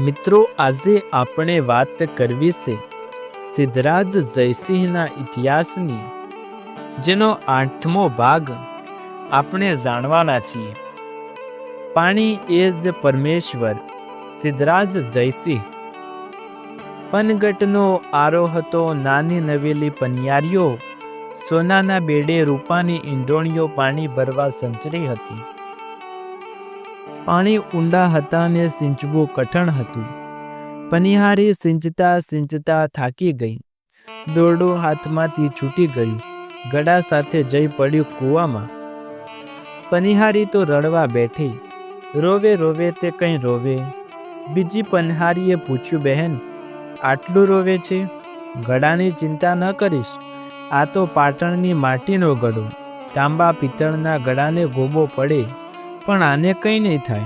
મિત્રો, આજે આપણે વાત કરવી છે સિદ્ધરાજ જયસિંહના ઇતિહાસની, જેનો આઠમો ભાગ આપણે જાણવાના છીએ. પાણી એ જ પરમેશ્વર, સિદ્ધરાજ જયસિંહ. પનગટનો આરો હતો નાની નવેલી પનિયારીઓ, સોનાના બેડે રૂપાની ઈંડોણીઓ પાણી ભરવા સંચરી હતી. પાણી ઊંડા હતા ને સિંચવું કઠણ હતું. પનિહારી સિંચતા સિંચતા થાકી ગઈ. દોરડું હાથમાંથી છૂટી ગયું. ગળા સાથે જઈ પડ્યું કૂવામાં. પનિહારી તો રડવા બેઠી. રોવે રોવે તે કંઈ રોવે. બીજી પનિહારીએ પૂછ્યું, બહેન, આટલું રોવે છે? ગળાની ચિંતા ન કરીશ? આ તો પાટણની માટીનો ગળો. તાંબા પિત્તળના ગળાને ગોબો પડે. પણ આને કંઈ નહીં થાય.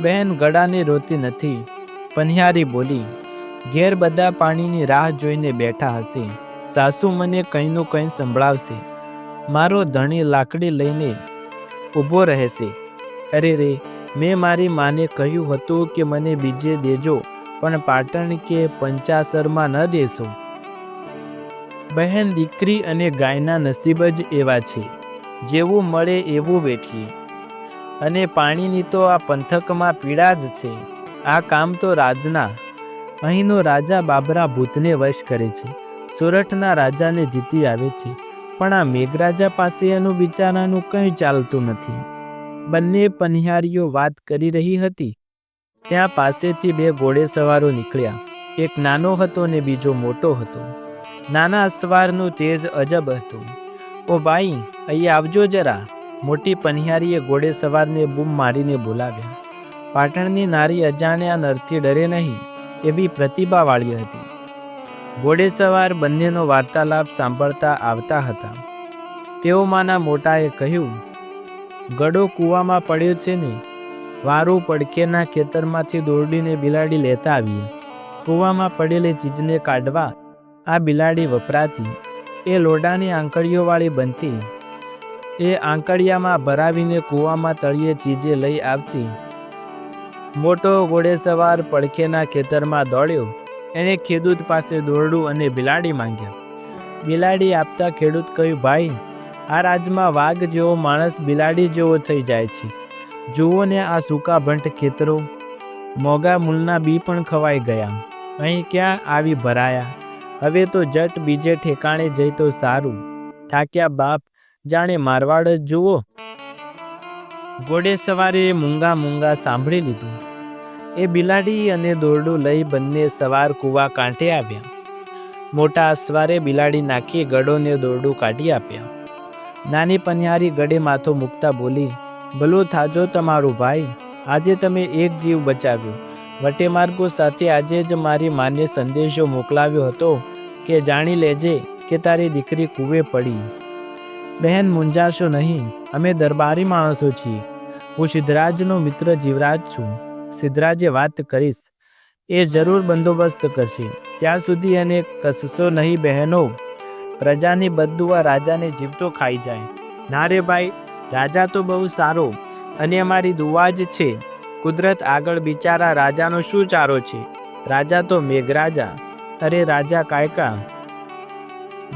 બહેન ગળાને રોતી નથી. પનિહારી બોલી, ઘેર બધા પાણીની રાહ જોઈને બેઠા હશે. સાસુ મને કંઈનું કંઈ સંભળાવશે. મારો ધણી લાકડી લઈને ઊભો રહેશે. અરે રે, મેં મારી માને કહ્યું હતું કે મને બીજે દેજો, પણ પાટણ કે પંચાસરમાં ન દેશો. બહેન દીકરી અને ગાયના નસીબ જ એવા છે. જેવું મળે એવું વેઠીએ. અને પાણીની તો આ પંથકમાં પીડા જ છે. આ કામ તો રાજના. અહીંનો રાજા બાબરા ભૂતને વશ કરે છે. સુરતના રાજાને જીતી આવે છે. પણ આ મેઘરાજા પાસે એનું બિચારાનું કંઈ ચાલતું નથી. બંને પનિહારીઓ વાત કરી રહી હતી. ત્યાં પાસેથી બે ઘોડેસવારો નીકળ્યા. એક નાનો હતો ને બીજો મોટો હતો. નાના અસવારનું તેજ અજબ હતું. ઓ ભાઈ, અહીં આવજો જરા. મોટી પનિહારીએ ઘોડે સવારને બૂમ મારીને બોલાવ્યા. પાટણની નારી અજાણ્યા નરથી ડરે નહીં એવી પ્રતિભાવાળી હતી. ઘોડેસવાર બંનેનો વાર્તાલાપ સાંભળતા આવતા હતા. તેઓમાંના મોટાએ કહ્યું, ગડો કૂવામાં પડ્યો છે ને, વારું પડખેના ખેતરમાંથી દોરડીને બિલાડી લેતા આવીએ. કૂવામાં પડેલી ચીજને કાઢવા આ બિલાડી વપરાતી. એ લોડાની આંકડીઓવાળી બનતી. એ આંકડિયામાં ભરાવીને કૂવામાં તળિયે ચીજે લઈ આવતી. મોટો ઘોડેસવાર પડખેના ખેતરમાં દોડ્યો. એણે ખેડૂત પાસે દોરડું અને બિલાડી માંગ્યા. બિલાડી આપતા ખેડૂત કહ્યું, ભાઈ, આ રાજમાં વાઘ જેવો માણસ બિલાડી જેવો થઈ જાય છે. જુઓ ને આ સૂકા ભંટ ખેતરો. મોગા મૂલના બી પણ ખવાઈ ગયા. અહીં ક્યાં આવી ભરાયા? હવે તો જટ બીજે ઠેકાણે જઈ તો સારું. થાક્યા બાપ જાણે મારવાડ જ જુઓ. ઘોડે સવારે મૂંગા મૂંગા સાંભળી લીધું. એ બિલાડી અને દોરડું લઈ બંને સવાર કૂવા કાંઠે આવ્યા. મોટા અસવારે બિલાડી નાખી ગડોને દોરડું કાઢી આપ્યા. નાની પનિહારી ગળે માથો મૂકતા બોલી, ભલો થાજો તમારું ભાઈ. આજે તમે એક જીવ બચાવ્યો. વટેમાર્ગો સાથે આજે જ મારી માને સંદેશો મોકલાવ્યો હતો કે જાણી લેજે કે તારી દીકરી કૂવે પડી. બહેન મૂંઝાશો નહીં, અમે દરબારી માણસો છીએ. હું સિદ્ધરાજનો મિત્ર જીવરાજ છું. સિદ્ધરાજે વાત કરીશ. એ જરૂર બંદોબસ્ત કરશે. ત્યાં સુધી એને કસશો નહીં બહેનો. પ્રજાની બદુઆ રાજાને જીવતો ખાઈ જાય. ના રે ભાઈ, રાજા તો બહુ સારો અને અમારી દુવા જ છે. કુદરત આગળ બિચારા રાજાનો શું ચારો છે? રાજા તો મેઘરાજા. અરે રાજા કાયકા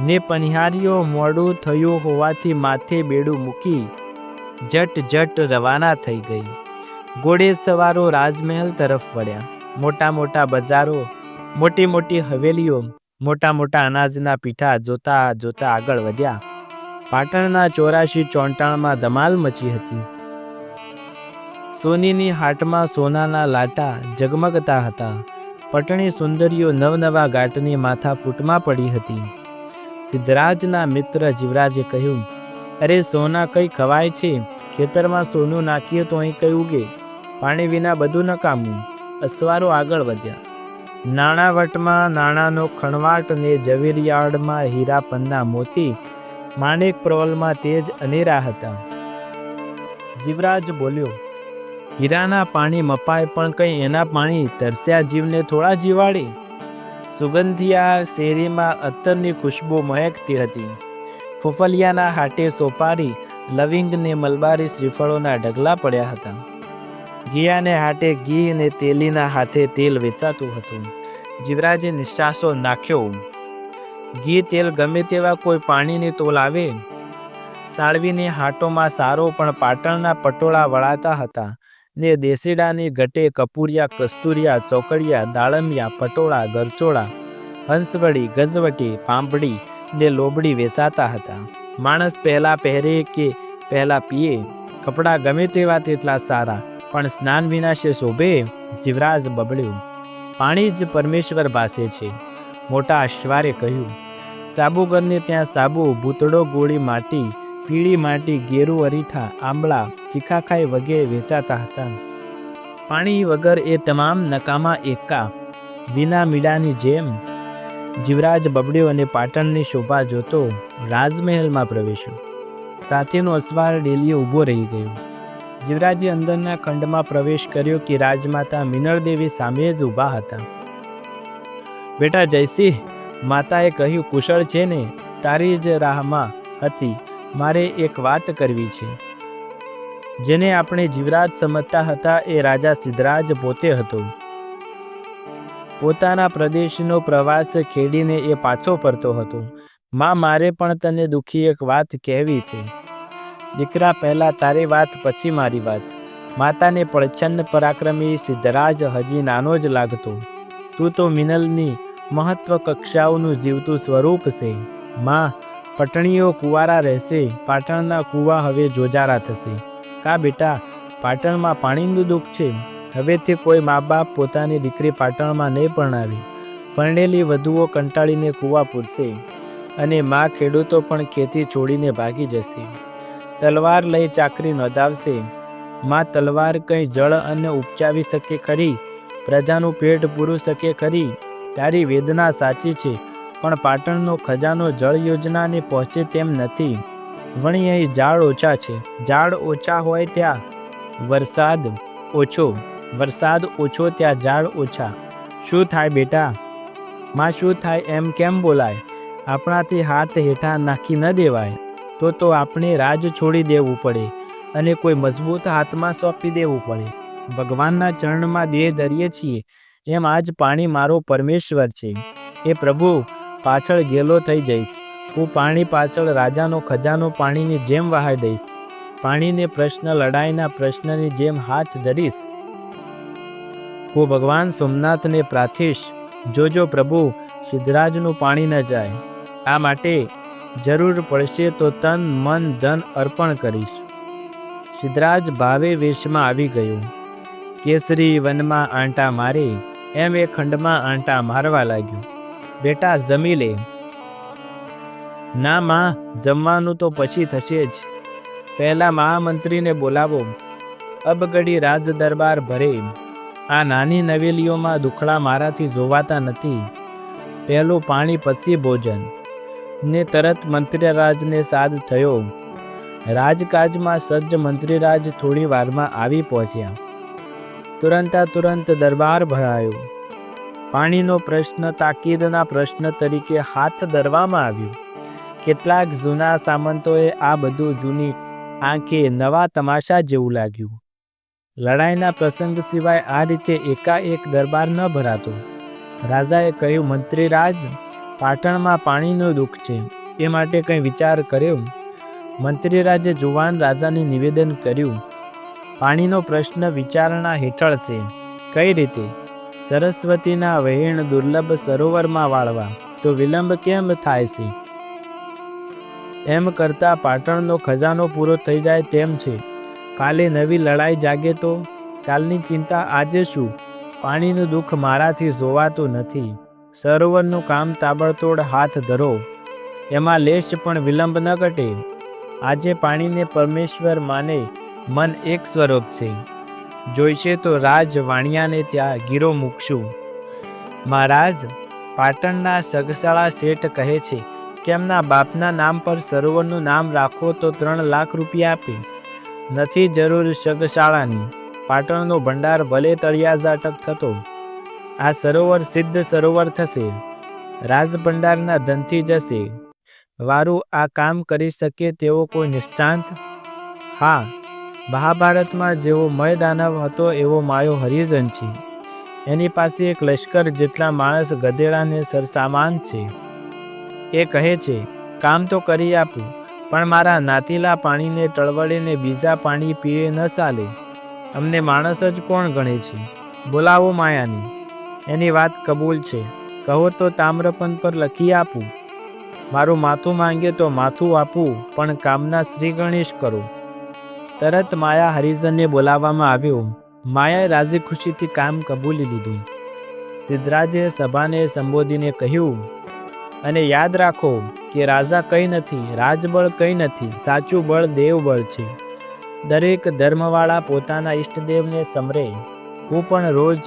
ને પનિહારીઓ મોડું થયું હોવાથી માથે બેડું મૂકી જટ જટ રવાના થઈ ગઈ. ઘોડે સવારો રાજમહેલ તરફ વળ્યા. મોટા મોટા બજારો, મોટી મોટી હવેલીઓ, મોટા મોટા અનાજના પીઠા જોતા જોતા આગળ વધ્યા. પાટણના ચોરાશી ચોંટાણમાં ધમાલ મચી હતી. સોનીની હાટમાં સોનાના લાટા ઝગમગતા હતા. પટણી સુંદરીઓ નવનવા ગાંઠની માથા ફૂટમાં પડી હતી. સિદ્ધરાજના મિત્ર જીવરાજે કહ્યું, અરે, સોના કંઈ ખવાય છે? ખેતરમાં સોનું નાખીએ તો અહીં કહ્યું ઉગે? પાણી વિના બધું નકામું અસવારો આગળ વધ્યા. નાણાવટમાં નાણાંનો ખણવાટ ને ઝવેરિયાળમાં હીરા પન્ના મોતી માણેક પ્રવલમાં તેજ અનેરા હતા. જીવરાજ બોલ્યો, હીરાના પાણી મપાય પણ કંઈ એના પાણી તરસ્યા જીવને થોડા જીવાડે? સુગંધિયા શેરીમાં અત્તરની ખુશ્બુ મહેકતી હતી. ફૂફલિયાના હાટે સોપારી લવિંગ ને મલબારી શ્રીફળોના ઢગલા પડ્યા હતા. ઘિયાને હાટે ઘી અને તેલીના હાથે તેલ વેચાતું હતું. જીવરાજે નિશ્વાસો નાખ્યો. ઘી તેલ ગમે તેવા કોઈ પાણીની તોલ આવે? સાળવીની હાટોમાં સારો પણ પાટણના પટોળા વળાતા હતા. ને દેસીડાની ગટે કપૂરિયા, કસ્તુરિયા, ચોકડિયા, દાળમિયા, પટોળા, ગરચોળા, હંસવડી, ગજવટી પાંપડી ને લોબડી વેચાતા હતા. માણસ પહેલા પહેરે કે પહેલા પીએ? કપડાં ગમે તેવા તેટલા સારા, પણ સ્નાન વિના છે શોભે? જીવરાજ બબડ્યું. પાણી જ પરમેશ્વર પાસે છે, મોટા અશ્વારે કહ્યું. સાબુગરને ત્યાં સાબુ ભૂતળો ગોળી માટી પીળી માટી, ગેરુ અરીઠા, આંબળા ચીખાખાઈ વગેરે વેચાતા હતા. પાણી વગર એ તમામ નકામા એકા વિના મીડાની જેમ જીવરાજ બબડ્યો અને પાટણની શોભા જોતો રાજમહેલમાં પ્રવેશ્યો. સાથેનો અસવાર ડેલીએ ઊભો રહી ગયો. જીવરાજે અંદરના ખંડમાં પ્રવેશ કર્યો કે રાજમાતા મિનળદેવી સામે જ ઊભા હતા. બેટા જયસિંહ, માતાએ કહ્યું કુશળ છે ને, તારી જ રાહમાં હતી. મારે એક વાત કરવી છે. જેને આપણે જીવરાજ સમજતા હતા એ રાજા સિદ્ધરાજ પોતે હતો. પોતાના પ્રદેશનો પ્રવાસ ખેડીને એ પાછો ફરતો હતો. માં, મારે પણ તને દુઃખી એક વાત કહેવી છે. દીકરા, પહેલાં તારી વાત, પછી મારી વાત. માતાને પ્રચ્છન્ન પરાક્રમી સિદ્ધરાજ હજી નાનો જ લાગતો. તું તો મિનલની મહત્વ કક્ષાઓનું જીવતું સ્વરૂપ છે. માં પટણીઓ કુવારા રહેશે, પાટણના કૂવા હવે જોજારા થશે. કા બેટા, પાટણમાં પાણીનું દુઃખ છે? હવેથી કોઈ મા બાપ પોતાની દીકરી પાટણમાં નહીં પરણાવી. પરણેલી વધુઓ કંટાળીને કૂવા પૂરશે અને મા ખેડૂતો પણ ખેતી છોડીને ભાગી જશે. તલવાર લઈ ચાકરી નોંધાવશે. મા તલવાર કંઈ જળ અને ઉપચાવી શકે ખરી? પ્રજાનું પેટ પૂરું શકે ખરી? તારી વેદના સાચી છે. પણ પાટણનો ખજાનો જળ યોજનાને પહોંચે તેમ નથી. વણી અહીં ઝાડ ઓછા છે. ઝાડ ઓછા હોય ત્યાં વરસાદ ઓછો. વરસાદ ઓછો ત્યાં ઝાડ ઓછા. શું થાય બેટા? માં શું થાય એમ કેમ બોલાય? આપણાથી હાથ હેઠા નાખી ન દેવાય. તો તો આપણે રાજ છોડી દેવું પડે અને કોઈ મજબૂત હાથમાં સોંપી દેવું પડે. ભગવાનના ચરણમાં દેહ ધરીએ છીએ. એમ આજ પાણી મારો પરમેશ્વર છે. એ પ્રભુ પાછળ ગેલો થઈ જઈશ. હું પાણી પાછળ રાજાનો ખજાનો પાણીની જેમ વહાઈ દઈશ. પાણીને પ્રશ્ન લડાઈના પ્રશ્નની જેમ હાથ ધરીશ. હું ભગવાન, સોમનાથને પ્રાર્થીશ જોજો પ્રભુ, સિદ્ધરાજનું પાણી ન જાય. આ માટે જરૂર પડશે તો તન, મન, ધન અર્પણ કરીશ. સિદ્ધરાજ ભાવે વેશમાં આવી ગયો. કેસરી વનમાં આંટા મારી, એમ એ ખંડમાં આંટા મારવા લાગ્યું. બેટા, જમી લે. ના માં, જમવાનું તો પછી થશે જ. પહેલા મહામંત્રીને બોલાવો. અબગડી રાજ દરબાર ભરે. આ નાની નવેલીઓમાં દુખડા મારાથી જોવાતા નથી. પહેલું પાણી, પછી ભોજન. ને તરત મંત્રીરાજને સાદ થયો. રાજકાજમાં સજ્જ મંત્રીરાજ થોડી વારમાં આવી પહોંચ્યા. તુરંતા તુરંત દરબાર ભરાયો. પાણીનો પ્રશ્ન તાકીદના પ્રશ્ન તરીકે હાથ ધરવામાં આવ્યો. કેટલાક જૂના સામંતોએ આ બધું જૂની આંખે નવા તમાશા જેવું લાગ્યું. લડાઈના પ્રસંગ સિવાય આ રીતે એકાએક દરબાર ન ભરાતો. રાજાએ કહ્યું મંત્રીરાજ પાટણમાં પાણીનું દુઃખ છે. એ માટે કંઈ વિચાર કર્યો? મંત્રીરાજે જુવાન રાજાને નિવેદન કર્યું, પાણીનો પ્રશ્ન વિચારણા હેઠળ છે. કઈ રીતે? સરસ્વતીના વહેણ દુર્લભ સરોવરમાં વાળવા, તો વિલંબ કેમ થાય છે? એમ કરતાં પાટણનો ખજાનો પૂરો થઈ જાય તેમ છે. કાલે નવી લડાઈ જાગે તો? કાલની ચિંતા આજે શું? પાણીનું દુઃખ મારાથી જોવાતું નથી. સરોવરનું કામ તાબડતોડ હાથ ધરો. એમાં લેશ પણ વિલંબ ન ઘટે. આજે પાણીને પરમેશ્વર માને, મન એક સ્વરૂપ છે. જોઈશે તો રાજ વાણિયાને ત્યાં ગીરો મૂકશું. મહારાજ, પાટણના સગશાળા શેઠ કહે છે કે એમના બાપના નામ પર સરોવરનું નામ રાખો તો ત્રણ લાખ રૂપિયા આપે. નથી જરૂર સગશાળાની પાટણનો ભંડાર ભલે તળિયાઝાટક થતો. આ સરોવર સિદ્ધ સરોવર થશે. રાજભંડારના ધનથી જશે. વારું આ કામ કરી શકે તેવો કોઈ નિષ્ણાંત? હા મહાભારતમાં જેવો મય દાનવ હતો એવો માયો હરિજન છે. એની પાસે એક લશ્કર જેટલા માણસ ગધેડાને સરસામાન છે. એ કહે છે, કામ તો કરી આપું, પણ મારા નાતીલા પાણીને ટળવળીને બીજા પાણી પીએ ન ચાલે. અમને માણસ જ કોણ ગણે છે? બોલાવો માયાની. એની વાત કબૂલ છે. કહો તો તામ્રપન પર લખી આપું. મારું માથું માંગે તો માથું આપું, પણ કામના શ્રી ગણેશ કરો. તરત માયા હરિજનને બોલાવવામાં આવ્યો. માયાએ રાજી ખુશીથી કામ કબૂલી લીધું. સિદ્ધરાજે સભાને સંબોધીને કહ્યું, અને યાદ રાખો કે રાજા કંઈ નથી, રાજબળ કંઈ નથી, સાચું બળ દેવબળ છે. દરેક ધર્મવાળા પોતાના ઈષ્ટદેવને સમરે. હું પણ રોજ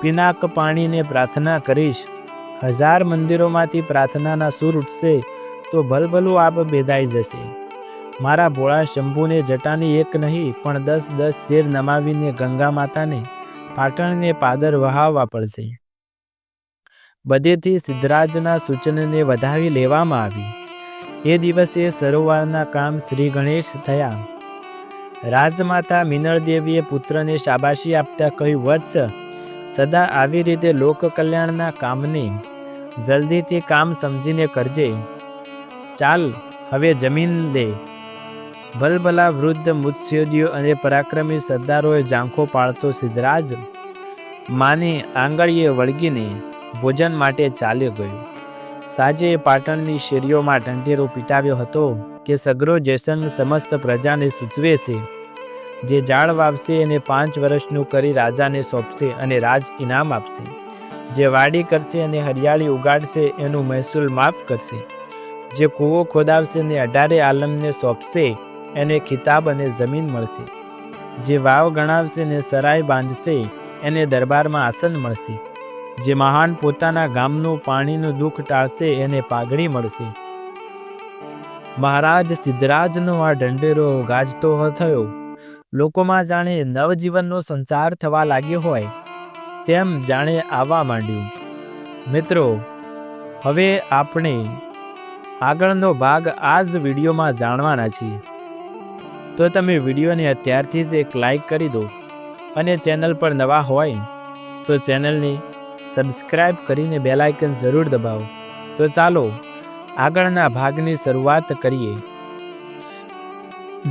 પિનાક પાણીને પ્રાર્થના કરીશ. હજાર મંદિરોમાંથી પ્રાર્થનાના સૂર ઉઠશે તો ભલભલું આપ બેદાઈ જશે. મારા ભોળા શંભુને જટાની એક નહીં, પણ દસ દસ શેર નમાવીને ગંગા માતાને, પાટણને પાદર વહાવવા પડશે. બધેથી સિદ્ધરાજના સૂચનને વધાવી લેવામાં આવી. એ દિવસે સરોવરના કામ શ્રી ગણેશ થયા. રાજમાતા મિનળદેવીએ પુત્રને શાબાશી આપતા કહ્યું, વત્સ, સદા આવી રીતે લોક કલ્યાણના કામને જલ્દીથી કામ સમજીને કરજે. ચાલ, હવે જમીન લે. ભલભલા વૃદ્ધ મુત્સ્યોદીઓ અને પરાક્રમી સરદારોએ ઝાંખો પાડતો સિદ્ધરાજ માને આંગળીએ વળગીને ભોજન માટે ચાલ્યો ગયો. સાજે પાટણની શેરીઓમાં ઢંઢેરો પીટાવ્યો હતો કે સગરો જયસંગ સમસ્ત પ્રજાને સૂચવે છે, જે ઝાડ વાવશે એને પાંચ વર્ષનું કરી રાજાને સોંપશે અને રાજ ઇનામ આપશે. જે વાડી કરશે અને હરિયાળી ઉગાડશે, એનું મહેસૂલ માફ કરશે. જે કૂવો ખોદાવશે ને અઢારે આલમને સોંપશે એને ખિતાબ અને જમીન મળશે. જે વાવ ગણાવશે ને સરાય બાંધશે, એને દરબારમાં આસન મળશે. જે મહાન પોતાના ગામનું પાણીનું દુઃખ ટાળશે, એને પાઘડી મળશે. મહારાજ સિદ્ધરાજનો આ ઢંઢેરો ગાજતો થયો. લોકોમાં જાણે નવજીવનનો સંચાર થવા લાગ્યો હોય, તેમ જાણે આવવા માંડ્યું. મિત્રો, હવે આપણે આગળનો ભાગ આ જ વિડીયોમાં જાણવાના છીએ. તો તમે વિડીયોને અત્યારથી જ એક લાઇક કરી દો અને ચેનલ પર નવા હોય તો ચેનલને સબસ્ક્રાઈબ કરીને બેલાઇકન જરૂર દબાવો. તો ચાલો આગળના ભાગની શરૂઆત કરીએ.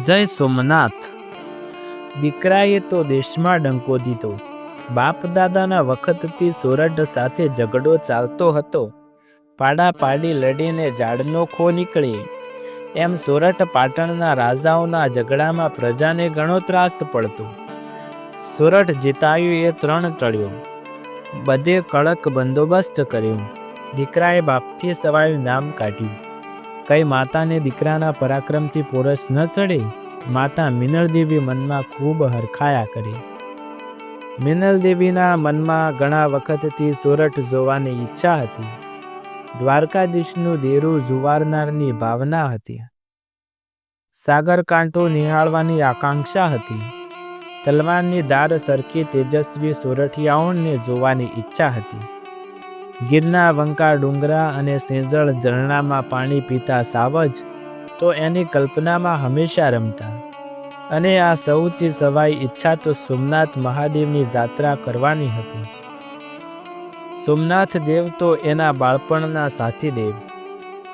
જય સોમનાથ. દીકરાએ તો દેશમાં ડંકો દીધો. બાપ દાદાના વખતથી સોરઠ સાથે ઝઘડો ચાલતો હતો. પાડા પાડી લડીને ઝાડનો ખો નીકળે. એમ સોરઠ પાટણના રાજાઓના ઝઘડામાં પ્રજાને ઘણો ત્રાસ પડતો. સોરઠ જીતાયું એ ત્રણ ટળ્યો. બધે કડક બંદોબસ્ત કર્યો. દીકરાએ બાપથી સવાયું નામ કાઢ્યું. કઈ માતાને દીકરાના પરાક્રમથી પોરસ ન ચડે? માતા મિનળદેવી મનમાં ખૂબ હરખાયા કરી. મિનલદેવીના મનમાં ઘણા વખતથી સોરઠ જોવાની ઈચ્છા હતી. દ્વારકાધીશનું દેરું જુવારનારની ભાવના હતી. સાગરકાંઠો નિહાળવાની આકાંક્ષા હતી. તલવારની દાર સરખી તેજસ્વી સોરઠિયાઓને જોવાની ઈચ્છા હતી. ગીરના, વંકા, ડુંગરા અને સેજળ ઝરણામાં પાણી પીતા સાવજ તો એની કલ્પનામાં હંમેશા રમતા. અને આ સૌથી સવાઈ ઈચ્છા તો સોમનાથ મહાદેવની જાત્રા કરવાની હતી. સોમનાથ દેવ તો એના બાળપણના સાથી દેવ.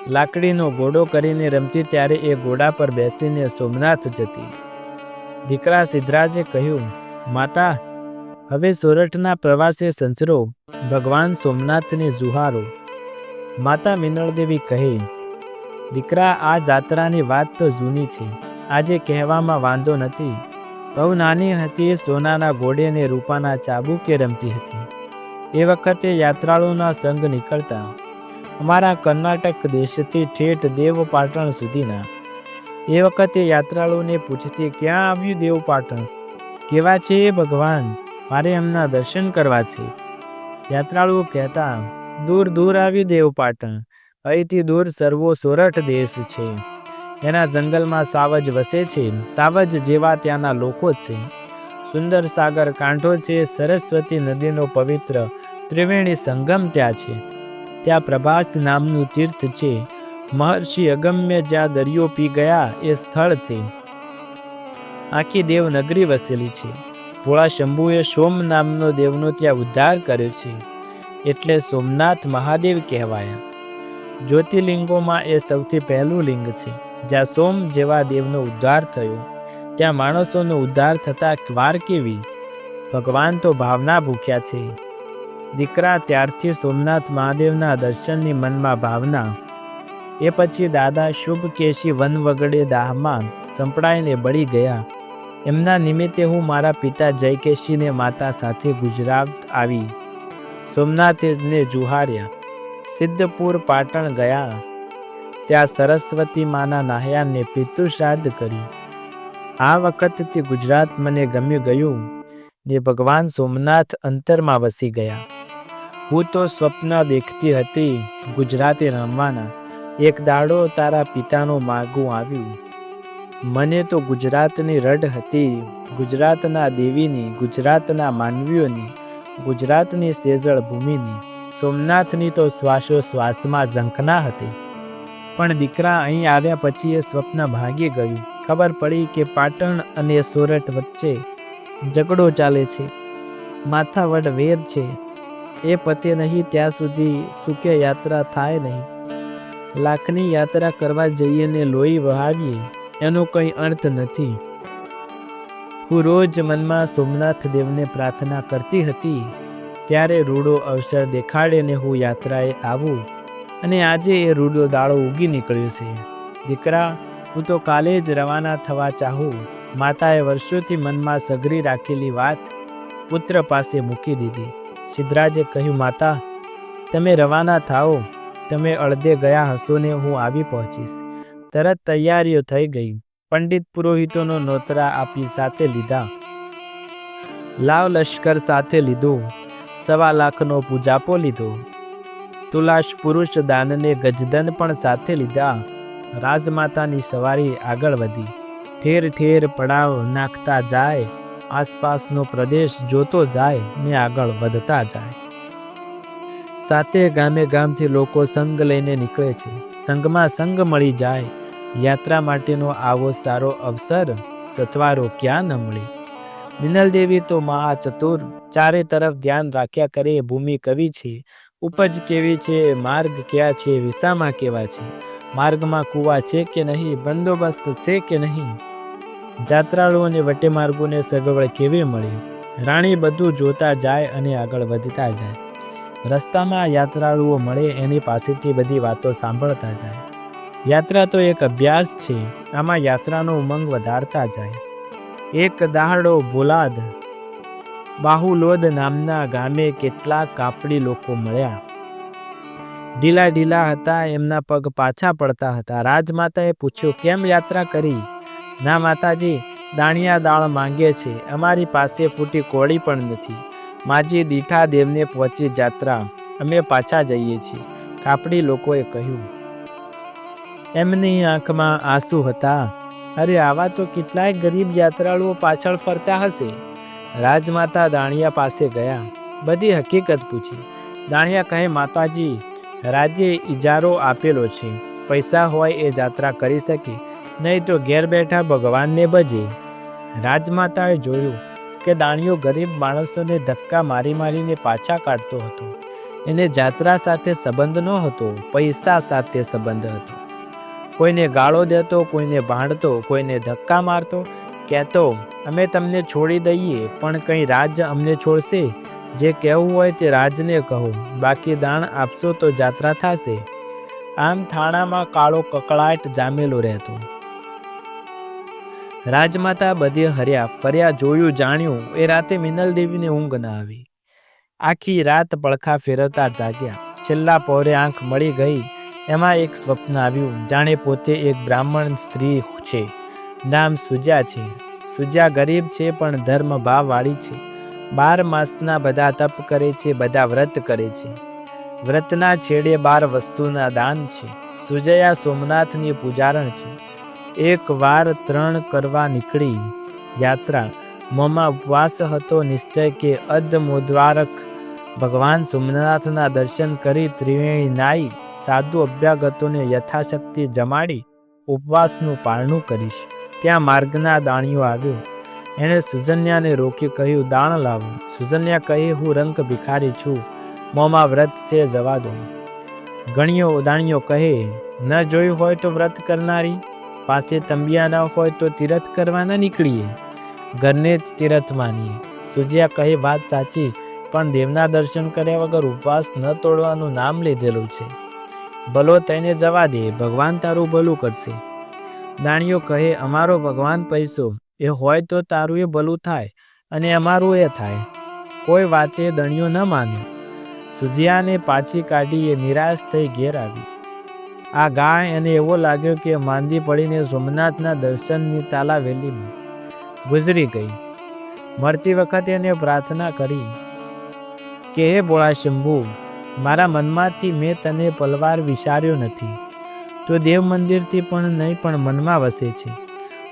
લાકડીનો ઘોડો કરીને રમતી ત્યારે એ ઘોડા પર બેસીને સોમનાથ જતી. દીકરા સિદ્ધરાજે કહ્યું, માતા, હવે સોરઠના પ્રવાસે સંચરો, ભગવાન સોમનાથને જુહારો. માતા મિનળદેવી કહે, દીકરા, આ જાત્રાની વાત તો જૂની છે. આજે કહેવામાં વાંધો નથી. બહુ નાની હતી સોનાના ઘોડે ને રૂપાના ચાબુકે રમતી હતી. એ વખતે યાત્રાળુના સંઘ નીકળતા અમારા કર્ણાટક દેશથી ઠેઠ દેવપાટણ સુધીના. એ વખતે યાત્રાળુને પૂછતી, ક્યાં આવ્યું દેવપાટણ? કેવા છે એ ભગવાન? મારે એમના દર્શન કરવા છે. યાત્રાળુઓ કહેતા, દૂર દૂર આવ્યું દેવપાટણ. અહીંથી દૂર સર્વો સોરઠ દેશ છે. એના જંગલમાં સાવજ વસે છે. સાવજ જેવા ત્યાંના લોકો છે. સુંદર સાગર કાંઠો છે. સરસ્વતી નદીનો પવિત્ર ત્રિવેણી સંગમ ત્યાં છે. ત્યાં પ્રભાસ નામનું તીર્થ છે. મહર્ષિ અગમ્ય જ્યાં દરિયો પી ગયા એ સ્થળ છે. આખી દેવનગરી વસેલી છે. ભોળા શંભુએ સોમ નામનો દેવનો ત્યાં ઉદ્ધાર કર્યો છે. એટલે સોમનાથ મહાદેવ કહેવાયા. જ્યોતિર્લિંગોમાં એ સૌથી પહેલું લિંગ છે. જ્યાં સોમ જેવા દેવનો ઉદ્ધાર થયો. ત્યાં માણસોનો ઉદ્ધાર થતાં વાર કેવી? ભગવાન તો ભાવના ભૂખ્યા છે. દીકરા ત્યારથી સોમનાથ મહાદેવના દર્શનની મનમાં ભાવના. એ પછી દાદા શુભ કેશી વન વગડે દાહમાં સંપડાઈને બળી ગયા. એમના નિમિત્તે હું મારા પિતા જયકેશીને માતા સાથે ગુજરાત આવી. સોમનાથને જુહાર્યા. સિદ્ધપુર પાટણ ગયા. ત્યાં સરસ્વતી માના નાહ્યાને પિતૃશ્રાદ્ધ કર્યું. આ વખતથી ગુજરાત મને ગમ્યું ગયું ને ભગવાન સોમનાથ અંતરમાં વસી ગયા. હું તો સ્વપ્ન દેખતી હતી ગુજરાતે રમવાના. એક દાડો તારા પિતાનું માગું આવ્યું. મને તો ગુજરાતની રડ હતી, ગુજરાતના દેવીની, ગુજરાતના માનવીઓની, ગુજરાતની સેજળ ભૂમિની. સોમનાથની તો શ્વાસો શ્વાસમાં ઝંખના હતી. પણ દીકરા અહીં આવ્યા પછી એ સ્વપ્ન ભાગી ગયું. ખબર પડી કે પાટણ અને સોરઠ વચ્ચે ઝઘડો ચાલે છે. માથાવડ વેર છે. એ પતે નહીં, ત્યાં સુધી સુકે યાત્રા થાય નહીં. લાખની યાત્રા કરવા જઈએ ને લોહી વહાવીએ, એનો કંઈ અર્થ નથી. હું રોજ મનમાં સોમનાથ દેવને પ્રાર્થના કરતી હતી, ત્યારે રૂડો અવસર દેખાડે ને હું યાત્રાએ આવું, અને આજે એ રૂડો દાળો ઉગી નીકળ્યો છે. દીકરા, હું તો કાલે જ રવાના થવા ચાહું, માતાએ વર્ષોથી મનમાં સઘરી રાખેલી વાત પુત્ર પાસે મૂકી દીધી. સિદ્ધરાજે કહ્યું, માતા, તમે રવાના થાઓ. તમે અડધે ગયા હશો ને હું આવી પહોંચીશ. તરત તૈયારીઓ થઈ ગઈ. પંડિત પુરોહિતોનો નોતરા આપી સાથે લીધા. લાવ લશ્કર સાથે લીધું. સવા લાખનો પૂજાપો લીધો. તુલાશ પુરુષ દાનને ગજદન પણ સાથે લીધા. રાજમાતાની સવારી આગળ વધી. ઠેર ઠેર પડાવ નાખતા જાય. આસપાસનો પ્રદેશ જોતો જાય ને આગળ વધતા જાય. સાથે ગામે ગામથી લોકો સંગ લઈને નીકળે છે. સંઘમાં સંગ મળી જાય. યાત્રા માટેનો આવો સારો અવસર સથવારો ક્યાં ન મળે. મિનલદેવી તો મહા ચતુર, ચારે તરફ ધ્યાન રાખ્યા કરે ભૂમિ કવિ છે. ઉપજ કેવી છે, માર્ગ ક્યાં છે, વિસામાં કેવા છે? માર્ગમાં કૂવા છે કે નહીં, બંદોબસ્ત છે કે નહીં? જાત્રાળુઓને વટે માર્ગોને સગવડ કેવી મળી? રાણી બધું જોતા જાય અને આગળ વધતા જાય. રસ્તામાં યાત્રાળુઓ મળે એની પાસેથી બધી વાતો સાંભળતા જાય. યાત્રા તો એક અભ્યાસ છે, આમાં યાત્રાનો ઉમંગ વધારતા જાય. એક દાહડો ભોલાદ બાહુલોદ નામના ગામે કેટલાક કાપડી લોકો મળ્યા. ઢીલા ઢીલા હતા, એમના પગ પાછા પડતા હતા. રાજમાતાએ પૂછ્યું, કેમ યાત્રા કરી? ના માતાજી, દાણિયા દાળ માંગે છે અમારી પાસે ફૂટી કોળી પણ નથી. માજી દીઠા દેવને પહોંચી જાત્રા. અમે પાછા જઈએ છીએ. કાપડી લોકોએ કહ્યું. એમની આંખમાં આંસુ હતા. અરે આવા તો કેટલાય ગરીબ યાત્રાળુઓ પાછળ ફરતા હશે. રાજમાતા દાણિયા પાસે ગયા. બધી હકીકત પૂછી. દાણિયા કહે, માતાજી રાજે ઇજારો આપેલો છે. પૈસા હોય એ જાત્રા કરી શકે. નહીં તો ઘેર બેઠા ભગવાનને ભજે. રાજમાતાએ જોયું કે દાણિયો ગરીબ માણસોને ધક્કા મારી મારીને પાછા કાઢતો હતો. એને જાત્રા સાથે સંબંધ ન હતો પૈસા સાથે સંબંધ હતો. કોઈને ગાળો દેતો, કોઈને ભાંડતો, કોઈને ધક્કા મારતો, કહેતો, અમે તમને છોડી દઈએ, પણ કંઈ રાજ અમને છોડશે? જે કહેવું હોય તે રાજને કહો, બાકી દાણ આપશો તો જાત્રા થશે. આમ થાણામાં કાળો કકળાટ જામેલો રહેતો. રાજમાતા બધે હર્યા, ફર્યા, જોયું, જાણ્યું. એ રાતે મિનલદેવીને ઊંઘ ન આવી. આખી રાત પડખા ફેરવતા જાગ્યા. છેલ્લા પહોરે આંખ મળી ગઈ. એમાં એક સ્વપ્ન આવ્યું. જાણે પોતે એક બ્રાહ્મણ સ્ત્રી છે. નામ સુજા છે. સુજા ગરીબ છે, પણ ધર્મ ભાવવાળી છે. બાર માસના બધા તપ કરે છે, બધા વ્રત કરે છે. વ્રતના છેડે બાર વસ્તુના દાન છે. સુજયા સોમનાથની પૂજારણ છે. એક વાર ત્રણ કરવા નીકળી. યાત્રા. મોમાં ઉપવાસ હતો નિશ્ચય કે અધ મોદ્વારક ભગવાન સોમનાથના દર્શન કરી ત્રિવેણી નાઈ સાધુ અભ્યાગતોને યથાશક્તિ જમાડી ઉપવાસનું પારણું કરીશ. ત્યાં માર્ગના દાણીઓ આવ્યો. એણે સુજન્યાને રોકી કહ્યું, દાણ લાવો. સુજન્યા કહે, હું રંક ભિખારી છું. મોંમાં વ્રત છે, જવા દો. ગણીઓ દાણીઓ કહે, ન જોયું હોય તો વ્રત કરનારી? પાસે તંબિયા ન હોય તો તીરથ કરવા ન નીકળીએ. ઘરને જ તીરથ માનીએ. સુજિયા કહે, વાત સાચી, પણ દેવના દર્શન કર્યા વગર ઉપવાસ ન તોડવાનું નામ લીધેલું છે. ભલો તેને જવા દે, ભગવાન તારું ભલું કરશે. દાણીઓ કહે, અમારો ભગવાન પૈસો, એ હોય તો તારું એ ભલું થાય અને અમારું એ થાય. કોઈ વાતે દણીઓ ન માને. સુજિયાને પાછી કાઢી એ નિરાશ થઈ ઘેર આવી. આ ગાય અને એવો લાગ્યો કે માંદી પડીને સોમનાથના દર્શનની તાલાવેલીમાં ગુજરી ગઈ. મરતી વખતે એને પ્રાર્થના કરી કે, હે ભોળા શંભુ, મારા મનમાંથી મેં તને પલવાર વિચાર્યો નથી. તો દેવ મંદિરથી પણ નહીં, પણ મનમાં વસે છે.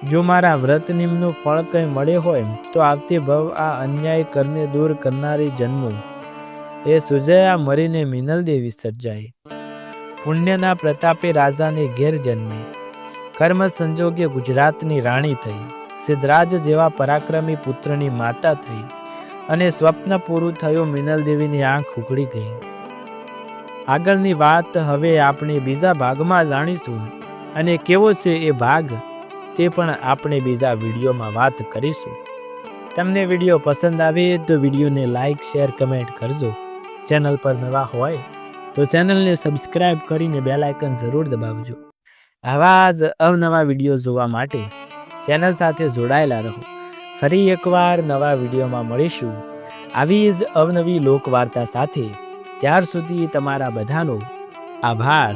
જો મારા વ્રત નિમનું ફળ કંઈ મળે હોય, તો આવતી ભવ આ અન્યાય કરને દૂર કરનારી જન્મો. એ સુજયા મરીને મિનલ દેવી સર્જાઈ પુણ્યના પ્રતાપે રાજાને ઘેર જન્મે. કર્મ સંજોગે ગુજરાતની રાણી થઈ. સિદ્ધરાજ જેવા પરાક્રમી પુત્રની માતા થઈ અને સ્વપ્ન પૂરું થયું મિનલદેવીની આંખ ઉઘડી ગઈ. આગળની વાત હવે આપણે બીજા ભાગમાં જાણીશું અને કેવો છે એ ભાગ તે પણ આપણે બીજા વિડીયોમાં વાત કરીશું. તમને વીડિયો પસંદ આવે તો વિડીયોને લાઈક, શેર, કમેન્ટ કરજો. ચેનલ પર નવા હોય તો ચેનલને સબસ્ક્રાઇબ કરીને બેલ આઇકન જરૂર દબાવજો. આવા જ અવનવા વીડિયો જોવા માટે ચેનલ સાથે જોડાયેલા રહો. ફરી એકવાર નવા વિડીયોમાં મળીશું. આવી જ અવનવી લોકવાર્તા સાથે ત્યાર સુધી તમારા બધાનો આભાર.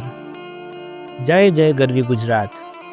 જય જય ગરવી ગુજરાત.